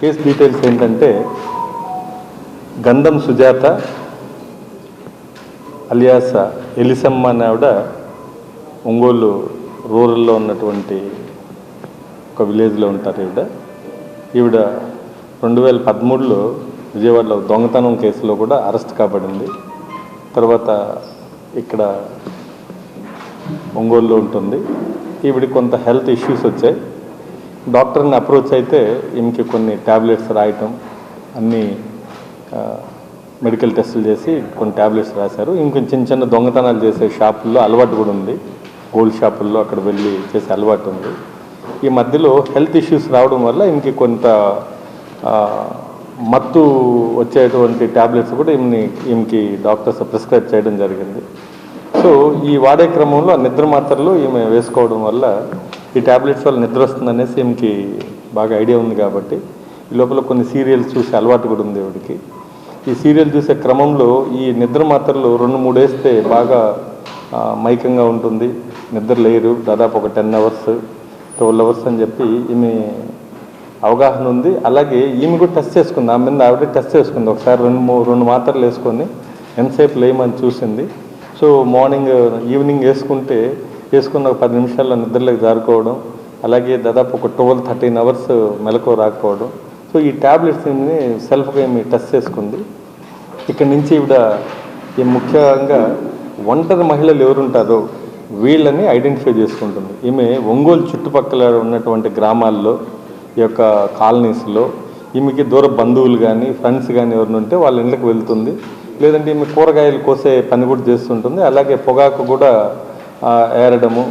Case details ఏంటంటే గంధం సుజాత అలియాస ఎలిసమ్మ అనే ఆవిడ ఒంగోలు రూరల్లో ఉన్నటువంటి ఒక విలేజ్లో ఉంటారు ఈవిడ. ఈవిడ రెండు వేల పదమూడులో విజయవాడలో దొంగతనం కేసులో కూడా అరెస్ట్ కాబడింది. తర్వాత ఇక్కడ ఒంగోలులో ఉంటుంది. ఈవిడ కొంత హెల్త్ ఇష్యూస్ వచ్చాయి. డాక్టర్ని అప్రోచ్ అయితే ఈమెకి కొన్ని ట్యాబ్లెట్స్ రాయటం అన్నీ మెడికల్ టెస్టులు చేసి కొన్ని ట్యాబ్లెట్స్ రాశారు. ఇంకొంచెం చిన్న చిన్న దొంగతనాలు చేసే షాపుల్లో అలవాటు కూడా ఉంది. గోల్డ్ షాపుల్లో అక్కడ వెళ్ళి చేసే అలవాటు ఉంది. ఈ మధ్యలో హెల్త్ ఇష్యూస్ రావడం వల్ల ఈమెకి కొంత మత్తు వచ్చేటువంటి ట్యాబ్లెట్స్ కూడా ఈమెని ఈమెకి డాక్టర్స్ ప్రిస్క్రైబ్ చేయడం జరిగింది. సో ఈ వాడే క్రమంలో నిద్ర మాత్రలు ఈమె వేసుకోవడం వల్ల ఈ ట్యాబ్లెట్స్ వల్ల నిద్ర వస్తుందనేసి ఈమెకి బాగా ఐడియా ఉంది కాబట్టి ఈ లోపల కొన్ని సీరియల్స్ చూసే అలవాటు కూడా ఉంది ఈవిడికి ఈ సీరియల్ చూసే క్రమంలో ఈ నిద్ర మాత్రలు రెండు మూడు వేస్తే బాగా మైకంగా ఉంటుంది. నిద్ర లేరు దాదాపు ఒక టెన్ అవర్స్ ట్వెల్వ్ అవర్స్ అని చెప్పి ఈమె అవగాహన ఉంది. అలాగే ఈమె కూడా టెస్ట్ చేసుకుంది. ఆమె మీద ఆవిడ టెస్ట్ చేసుకుంది. ఒకసారి రెండు మూడు రెండు మాత్రలు వేసుకొని ఎంతసేపు లేమని చూసింది. సో మార్నింగ్ ఈవినింగ్ వేసుకుంటే వేసుకున్న ఒక పది నిమిషాల్లో నిద్రలోకి జారుకోవడం అలాగే దాదాపు ఒక ట్వెల్వ్ థర్టీన్ అవర్స్ మెలకు రాకపోవడం. సో ఈ ట్యాబ్లెట్స్ని సెల్ఫ్గా ఏమి టెస్ట్ చేసుకుంది. ఇక్కడ నుంచి ఇవిడ ఈ ముఖ్యంగా ఒంటరి మహిళలు ఎవరుంటారో వీళ్ళని ఐడెంటిఫై చేసుకుంటుంది. ఈమె ఒంగోలు చుట్టుపక్కల ఉన్నటువంటి గ్రామాల్లో ఈ యొక్క కాలనీస్లో ఈమెకి దూర బంధువులు కానీ ఫ్రెండ్స్ కానీ ఎవరిని ఉంటే వాళ్ళ ఇళ్ళకి వెళ్తుంది. లేదంటే ఈమె కూరగాయలు కోసే పని కూడా చేస్తుంటుంది. అలాగే పొగాకు కూడా ఏరడము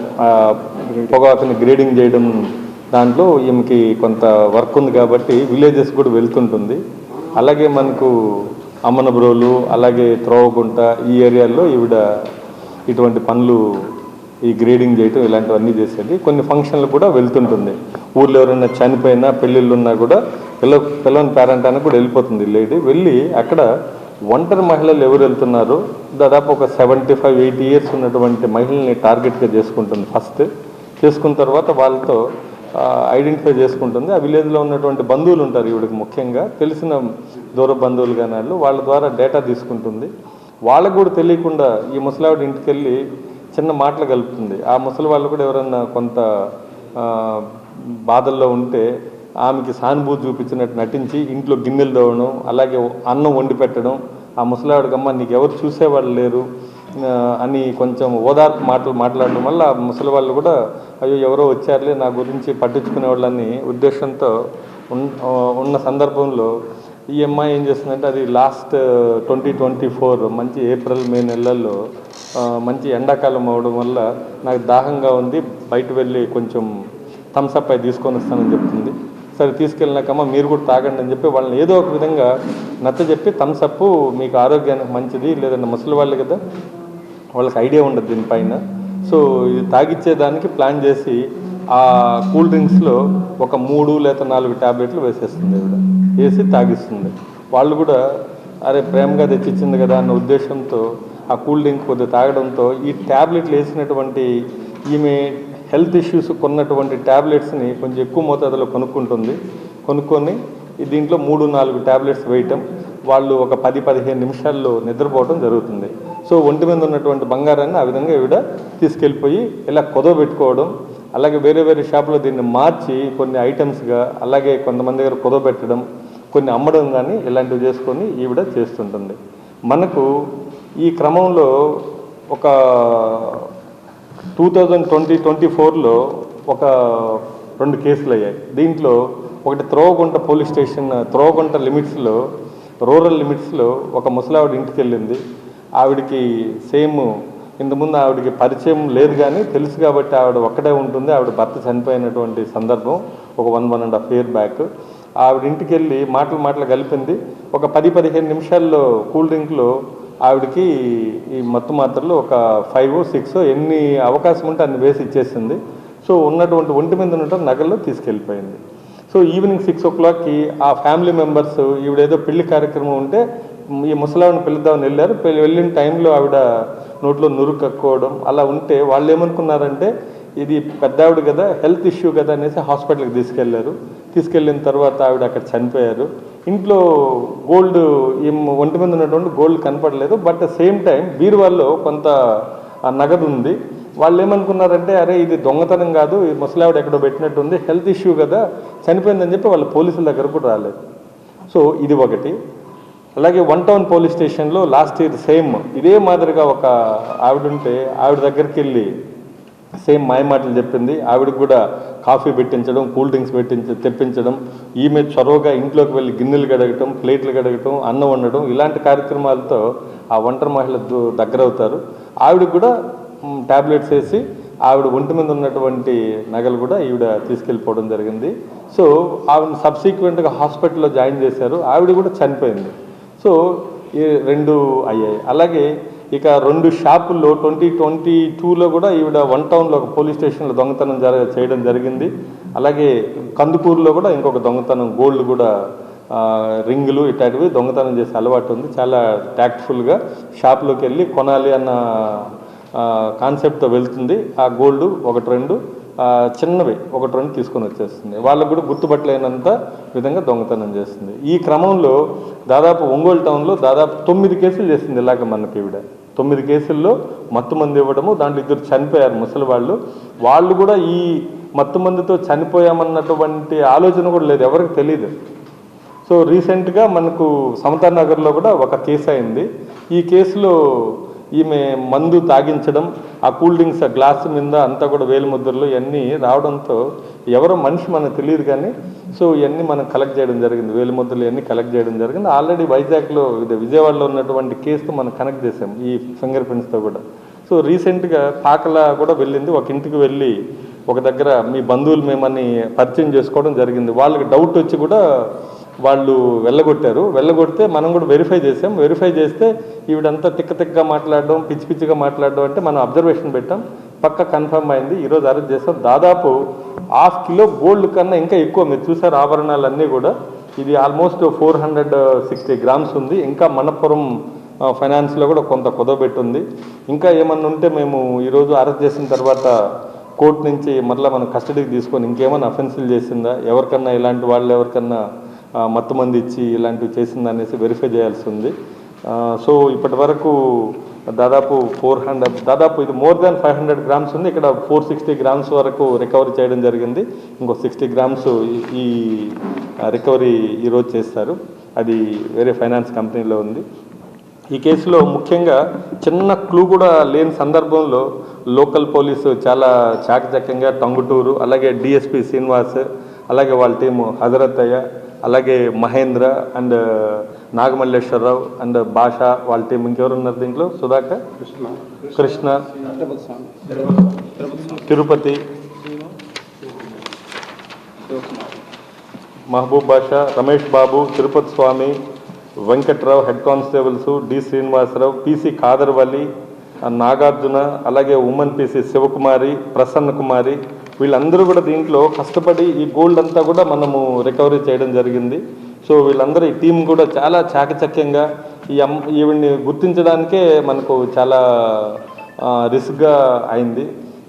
పొగాకుని గ్రేడింగ్ చేయడం దాంట్లో ఈమెకి కొంత వర్క్ ఉంది కాబట్టి విలేజెస్ కూడా వెళ్తుంటుంది. అలాగే మనకు అమ్మనబ్రోలు అలాగే త్రోవగుంట ఈ ఏరియాల్లో ఈవిడ ఇటువంటి పనులు ఈ గ్రేడింగ్ చేయటం ఇలాంటివన్నీ చేసేది. కొన్ని ఫంక్షన్లు కూడా వెళ్తుంటుంది. ఊళ్ళో ఎవరైనా చనిపోయినా పెళ్ళిళ్ళు ఉన్నా కూడా పిల్ల పిల్లని పేరెంట్ అని కూడా వెళ్ళిపోతుంది లేడీ. వెళ్ళి అక్కడ ఒంటరి మహిళలు ఎవరు వెళ్తున్నారో? దాదాపు ఒక సెవెంటీ ఫైవ్ ఎయిటీ ఇయర్స్ ఉన్నటువంటి మహిళల్ని టార్గెట్గా చేసుకుంటుంది ఫస్ట్. చేసుకున్న తర్వాత వాళ్ళతో ఐడెంటిఫై చేసుకుంటుంది. ఆ విలేజ్లో ఉన్నటువంటి బంధువులు ఉంటారు ఈవిడికి ముఖ్యంగా. తెలిసిన దూర బంధువులు కానీ వాళ్ళు వాళ్ళ ద్వారా డేటా తీసుకుంటుంది. వాళ్ళకు కూడా తెలియకుండా ఈ ముసలావిడ ఇంటికి వెళ్ళి చిన్న మాటలు కలుపుతుంది. ఆ ముసలి వాళ్ళు కూడా ఎవరన్నా కొంత బాధల్లో ఉంటే ఆమెకి సానుభూతి చూపించినట్టు నటించి ఇంట్లో గిన్నెలు తోవడం అలాగే అన్నం వండి పెట్టడం ఆ ముసలావిడకమ్మ నీకు ఎవరు చూసేవాళ్ళు లేరు అని కొంచెం ఓదార్పు మాటలు మాట్లాడడం వల్ల ముసలి వాళ్ళు కూడా అయ్యో ఎవరో వచ్చారులే నా గురించి పట్టించుకునే వాళ్ళని ఉద్దేశంతో ఉన్న సందర్భంలో ఈ అమ్మాయి ఏం చేస్తుందంటే అది లాస్ట్ ట్వంటీ ట్వంటీ ఫోర్ మంచి ఏప్రిల్ మే నెలల్లో మంచి ఎండాకాలం అవడం వల్ల నాకు దాహంగా ఉంది బయట వెళ్ళి కొంచెం థమ్స్అప్ అయి తీసుకొని వస్తానని చెప్తుంది. సరే తీసుకెళ్ళినాకమ్మా మీరు కూడా తాగండి అని చెప్పి వాళ్ళని ఏదో ఒక విధంగా నచ్చ చెప్పి థమ్స్అప్ మీకు ఆరోగ్యానికి మంచిది లేదంటే ముసలి వాళ్ళు కదా వాళ్ళకి ఐడియా ఉండదు దీనిపైన. సో ఇది తాగిచ్చేదానికి ప్లాన్ చేసి ఆ కూల్ డ్రింక్స్లో ఒక మూడు లేదా నాలుగు ట్యాబ్లెట్లు వేసేస్తుంది ఇవిడ వేసి తాగిస్తుంది. వాళ్ళు కూడా అరే ప్రేమగా తెచ్చిచ్చింది కదా అన్న ఉద్దేశంతో ఆ కూల్ డ్రింక్ కొద్దిగా తాగడంతో ఈ ట్యాబ్లెట్లు వేసినటువంటి ఈమె హెల్త్ ఇష్యూస్ కొన్నటువంటి ట్యాబ్లెట్స్ని కొంచెం ఎక్కువ మోతాదులో కొనుక్కుంటుంది. కొనుక్కొని దీంట్లో మూడు నాలుగు ట్యాబ్లెట్స్ వేయటం వాళ్ళు ఒక పది పదిహేను నిమిషాల్లో నిద్రపోవడం జరుగుతుంది. సో ఒంటి మీద ఉన్నటువంటి బంగారాన్ని ఆ విధంగా ఈవిడ తీసుకెళ్ళిపోయి ఇలా కొదవ పెట్టుకోవడం అలాగే వేరే వేరే షాపులో దీన్ని మార్చి కొన్ని ఐటమ్స్గా అలాగే కొంతమంది దగ్గర కుదవ పెట్టడం కొన్ని అమ్మడం కానీ ఇలాంటివి చేసుకొని ఈవిడ చేస్తుంటుంది. మనకు ఈ క్రమంలో ఒక టూ థౌజండ్ ట్వంటీ ట్వంటీ ఫోర్లో ఒక రెండు కేసులు అయ్యాయి. దీంట్లో ఒకటి త్రోవగుంట పోలీస్ స్టేషన్ త్రోవగుంట లిమిట్స్లో రూరల్ లిమిట్స్లో ఒక ముసలావిడ ఇంటికి వెళ్ళింది ఆవిడకి సేమ్ ఇంతకుముందు ఆవిడకి పరిచయం లేదు కానీ తెలుసు కాబట్టి ఆవిడ ఒక్కడే ఉంటుంది. ఆవిడ భర్త చనిపోయినటువంటి సందర్భం ఒక one one and half year back. ఆవిడ ఇంటికి వెళ్ళి మాటలు మాటలు కలిపింది. ఒక పది పదిహేను నిమిషాల్లో కూల్ డ్రింక్లో ఆవిడకి ఈ మత్తు మాత్రలు ఒక ఫైవ్ సిక్స్ ఎన్ని అవకాశం ఉంటే అన్ని వేసి ఇచ్చేసింది. సో ఉన్నటువంటి ఒంటి మీద ఉన్నటువంటి నగల్లో తీసుకెళ్ళిపోయింది. సో ఈవినింగ్ సిక్స్ ఓ క్లాక్కి ఆ ఫ్యామిలీ మెంబర్స్ ఈవిడేదో పెళ్ళి కార్యక్రమం ఉంటే ఈ ముసలావిని పిలుద్దామని వెళ్ళారు. పెళ్ళి- వెళ్ళిన టైంలో ఆవిడ నోట్లో నురు కక్కోవడం అలా ఉంటే వాళ్ళు ఏమనుకున్నారంటే ఇది పెద్ద ఆవిడ కదా హెల్త్ ఇష్యూ కదా అనేసి హాస్పిటల్కి తీసుకెళ్ళారు తీసుకెళ్ళిన తర్వాత ఆవిడ అక్కడ చనిపోయారు. ఇంట్లో గోల్డ్ ఏం ఒంటి మీద ఉన్నటువంటి గోల్డ్ కనపడలేదు బట్ సేమ్ టైం బీరువాల్లో కొంత నగదు ఉంది. వాళ్ళు ఏమనుకున్నారంటే అరే ఇది దొంగతనం కాదు ఈ ముసలావిడ ఎక్కడో పెట్టినట్టుంది హెల్త్ ఇష్యూ కదా చనిపోయిందని చెప్పి వాళ్ళ పోలీసుల దగ్గర కూడా రాలేదు. సో ఇది ఒకటి. అలాగే వన్ టౌన్ పోలీస్ స్టేషన్లో లాస్ట్ ఇయర్ సేమ్ ఇదే మాదిరిగా ఒక ఆవిడ ఉంటే ఆవిడ దగ్గరికి వెళ్ళి సేమ్ మాయమాటలు చెప్పింది. ఆవిడకి కూడా కాఫీ పెట్టించడం కూల్ డ్రింక్స్ పెట్టించ తెప్పించడం ఈమె చొరవగా ఇంట్లోకి వెళ్ళి గిన్నెలు గడగటం ప్లేట్లు గడగటం అన్నం వండడం ఇలాంటి కార్యక్రమాలతో ఆ ఒంటరి మహిళ దగ్గర అవుతారు ఆవిడకి కూడా ట్యాబ్లెట్స్ వేసి ఆవిడ ఒంటి మీద ఉన్నటువంటి నగలు కూడా ఈవిడ తీసుకెళ్ళిపోవడం జరిగింది. సో ఆవిడ సబ్సీక్వెంట్గా హాస్పిటల్లో జాయిన్ చేశారు. ఆవిడ కూడా చనిపోయింది. సో ఈ రెండు అయ్యాయి. అలాగే ఇక రెండు షాపుల్లో ట్వంటీ ట్వంటీ టూలో కూడా ఈవిడ వన్ టౌన్లో ఒక పోలీస్ స్టేషన్లో దొంగతనం జర చేయడం జరిగింది. అలాగే కందుకూరులో కూడా ఇంకొక దొంగతనం గోల్డ్ కూడా రింగులు ఇట్లాంటివి దొంగతనం చేసే అలవాటు ఉంది. చాలా ట్యాక్ట్ఫుల్గా షాప్లోకి వెళ్ళి కొనాలి అన్న కాన్సెప్ట్తో వెళ్తుంది. ఆ గోల్డ్ ఒకటి రెండు చిన్నవి ఒకటి రెండు తీసుకొని వచ్చేస్తుంది. వాళ్ళకు కూడా గుర్తుపట్టలేనంత విధంగా దొంగతనం చేస్తుంది. ఈ క్రమంలో దాదాపు ఒంగోలు టౌన్లో దాదాపు తొమ్మిది కేసులు చేసింది ఇలాగ మనకి ఈవిడ. తొమ్మిది కేసుల్లో మత్తు మంది ఇవ్వడము దాంట్లో ఇద్దరు చనిపోయారు ముసలి వాళ్ళు. వాళ్ళు కూడా ఈ మత్తు మందితో చనిపోయామన్నటువంటి ఆలోచన కూడా లేదు ఎవరికి తెలియదు సో రీసెంట్గా మనకు సమతా నగర్లో కూడా ఒక కేసు అయింది. ఈ కేసులో ఈమె మందు తాగించడం ఆ కూల్ డ్రింక్స్ ఆ గ్లాస్ మీద అంతా కూడా వేలు ముద్రలు ఇవన్నీ రావడంతో ఎవరో మనిషి మనకు తెలియదు కానీ సో ఇవన్నీ మనం కలెక్ట్ చేయడం జరిగింది. వేలు ముద్రలు ఇవన్నీ కలెక్ట్ చేయడం జరిగింది. ఆల్రెడీ వైజాగ్లో ఇది విజయవాడలో ఉన్నటువంటి కేసుతో మనం కనెక్ట్ చేసాం ఈ ఫింగర్ ప్రింట్స్తో కూడా. సో రీసెంట్గా పాకల కూడా వెళ్ళింది. ఒక ఇంటికి వెళ్ళి ఒక దగ్గర మీ బంధువులు మేమని పరిచయం చేసుకోవడం జరిగింది. వాళ్ళకి డౌట్ వచ్చి కూడా వాళ్ళు వెళ్ళగొట్టారు. వెళ్ళగొడితే మనం కూడా వెరిఫై చేసాం వెరిఫై చేస్తే ఈవిడంతా తిక్క తిక్కగా మాట్లాడడం పిచ్చి పిచ్చిగా మాట్లాడడం అంటే మనం అబ్జర్వేషన్ పెట్టాం. పక్క కన్ఫర్మ్ అయింది. ఈరోజు అరెస్ట్ చేస్తాం దాదాపు హాఫ్ కిలో గోల్డ్ కన్నా ఇంకా ఎక్కువ. మీరు చూసారు ఆభరణాలన్నీ కూడా. ఇది almost four hundred sixty grams ఉంది. ఇంకా మనపురం ఫైనాన్స్లో కూడా కొంత కుదవబెట్టుంది ఇంకా ఏమన్నా ఉంటే మేము ఈరోజు అరెస్ట్ చేసిన తర్వాత కోర్టు నుంచి మరలా మనం కస్టడీకి తీసుకొని ఇంకేమైనా అఫెన్సులు చేసిందా? ఎవరికన్నా ఇలాంటి వాళ్ళు ఎవరికన్నా మత్తు మంది ఇచ్చి ఇలాంటివి చేసిందా అనేసి వెరిఫై చేయాల్సి ఉంది. సో ఇప్పటి వరకు దాదాపు ఫోర్ హండ్రెడ్ దాదాపు ఇది more than five hundred grams ఉంది. ఇక్కడ ఫోర్ సిక్స్టీ గ్రామ్స్ వరకు రికవరీ చేయడం జరిగింది. ఇంకో సిక్స్టీ గ్రామ్స్ ఈ- రికవరీ ఈరోజు చేస్తారు. అది వేరే ఫైనాన్స్ కంపెనీలో ఉంది. ఈ కేసులో ముఖ్యంగా చిన్న క్లూ కూడా లేని సందర్భంలో లోకల్ పోలీసు చాలా చాకచక్యంగా టంగుటూరు అలాగే డిఎస్పి శ్రీనివాస్ అలాగే వాళ్ళ టీము హజరత్తయ్య అలాగే మహేంద్ర అండ్ నాగమల్లేశ్వరరావు అండ్ భాష వాళ్ళ టీం ఇంకెవరు ఉన్నారు దీంట్లో? Sudhakar? Krishna. Tirupati. Mahaboob Basha Ramesh Babu Tirupati Swamy Venkatrao head constables D Srinivasarao PC Kadarvalli Nagarjuna అలాగే ఉమెన్ పిసి శివకుమారి ప్రసన్న కుమారి వీళ్ళందరూ కూడా దీంట్లో కష్టపడి ఈ గోల్డ్ అంతా కూడా మనము రికవరీ చేయడం జరిగింది. సో వీళ్ళందరూ ఈ టీం కూడా చాలా చాకచక్యంగా ఈ అమ్ ఈవిడ్ని గుర్తించడానికే మనకు చాలా రిస్క్గా అయింది.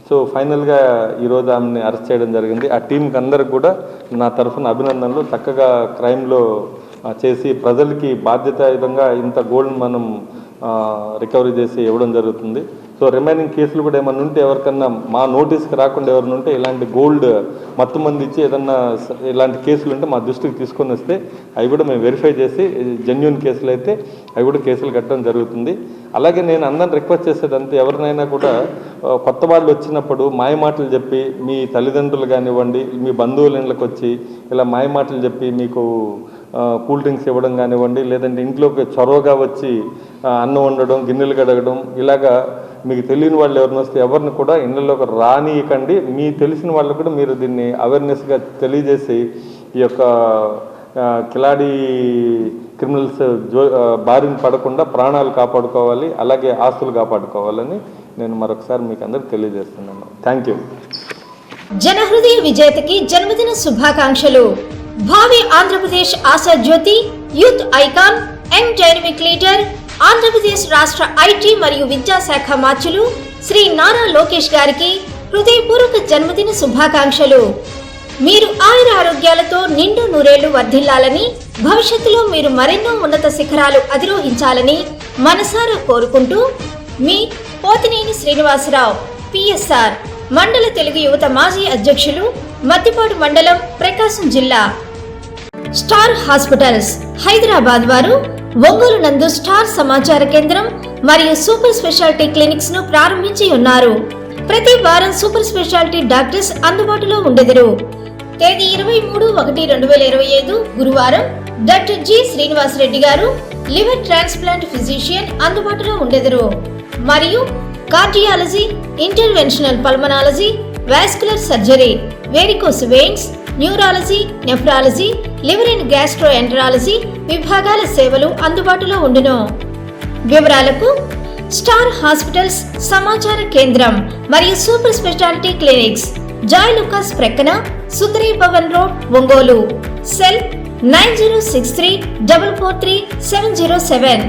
సో ఫైనల్గా ఈరోజు ఆమెని అరెస్ట్ చేయడం జరిగింది. ఆ టీంకి అందరికి కూడా నా తరఫున అభినందనలు. చక్కగా క్రైమ్లో చేసి ప్రజలకి బాధ్యతాయుతంగా ఇంత గోల్డ్ మనం రికవరీ చేసి ఇవ్వడం జరుగుతుంది. సో రిమైనింగ్ కేసులు కూడా ఏమన్నా ఉంటే ఎవరికన్నా మా నోటీస్కి రాకుండా ఎవరైనా ఉంటే ఇలాంటి గోల్డ్ మత్తు మంది ఇచ్చి ఏదన్నా ఇలాంటి కేసులు ఉంటే మా దృష్టికి తీసుకొని వస్తే అవి కూడా మేము వెరిఫై చేసి జెన్యున్ కేసులు అయితే అవి కూడా కేసులు కట్టడం జరుగుతుంది. అలాగే నేను అందరిని రిక్వెస్ట్ చేసేదంతా ఎవరినైనా కూడా కొత్త వాళ్ళు వచ్చినప్పుడు మాయమాటలు చెప్పి మీ తల్లిదండ్రులు కానివ్వండి మీ బంధువుల ఇళ్ళకి వచ్చి ఇలా మాయమాటలు చెప్పి మీకు కూల్ డ్రింక్స్ ఇవ్వడం కానివ్వండి లేదంటే ఇంట్లోకి చొరవగా వచ్చి అన్నం వండడం గిన్నెలు కడగడం ఇలాగా మీకు తెలియని వాళ్ళు ఎవరిని వస్తే ఎవరిని కూడా ఇళ్ళలోకి రానియకండి. మీ తెలిసిన వాళ్ళకు కూడా మీరు దీన్ని అవేర్నెస్గా తెలియజేసి ఈ యొక్క కిలాడి క్రిమినల్స్ జో బారిన పడకుండా ప్రాణాలు కాపాడుకోవాలి అలాగే ఆస్తులు కాపాడుకోవాలని నేను మరొకసారి మీకు అందరికి తెలియజేస్తున్నాను. థ్యాంక్ యూ జనహృదయ విజేతకి జన్మదిన శుభాకాంక్షలు. భావి ఆంధ్రప్రదేశ్ ఆశా జ్యోతి youth icon young dynamic leader Andhra Pradesh రాష్ట్ర ఐటీ మరియు విద్యాశాఖ మార్చులు శ్రీ నారా లోకేష్ గారికి హృదయపూర్వక జన్మదిన శుభాకాంక్షలు. మీరు ఆయుర ఆరోగ్యాలతో నిండు నూరేళ్ళు వర్ధిల్లాలని భవిష్యత్తులో మీరు మరెన్నో ఉన్నత శిఖరాలు అధిరోహించాలని మనసారా కోరుకుంటూ మీ పోతినేని శ్రీనివాసరావు పిఎస్ఆర్ మండల తెలుగు యువత మాజీ అధ్యక్షులు మద్దిపాడు మండలం ప్రకాశం జిల్లా. స్టార్ హాస్పిటల్స్ హైదరాబాద్ వారు ఒంగోలు నందు స్టార్ సమాచార కేంద్రం మరియు సూపర్ స్పెషాలిటీ క్లినిక్స్ను ప్రారంభించి ఉన్నారు. ప్రతి వారం సూపర్ స్పెషాలిటీ డాక్టర్స్ అందుబాటులో ఉండెదరు. తేదీ ఇరవై మూడు ఒకటి రెండు వేల ఇరవై ఐదు గురువారం డాక్టర్ జి శ్రీనివాస్ రెడ్డి గారు లివర్ ట్రాన్స్ప్లాంట్ ఫిజిషియన్ అందుబాటులో ఉండెదరు. మరియు cardiology interventional pulmonology vascular surgery varicose veins neurology nephrology liver and gastroenterology విభాగాల సేవలు అందుబాటులో ఉండును. వివరాలకు స్టార్ హాస్పిటల్స్ సమాచార కేంద్రం మరియు super specialty clinics Joy Lukas ప్రక్కన Sundari Bhavan road Ongole. Cell nine zero six three double four three seven zero seven.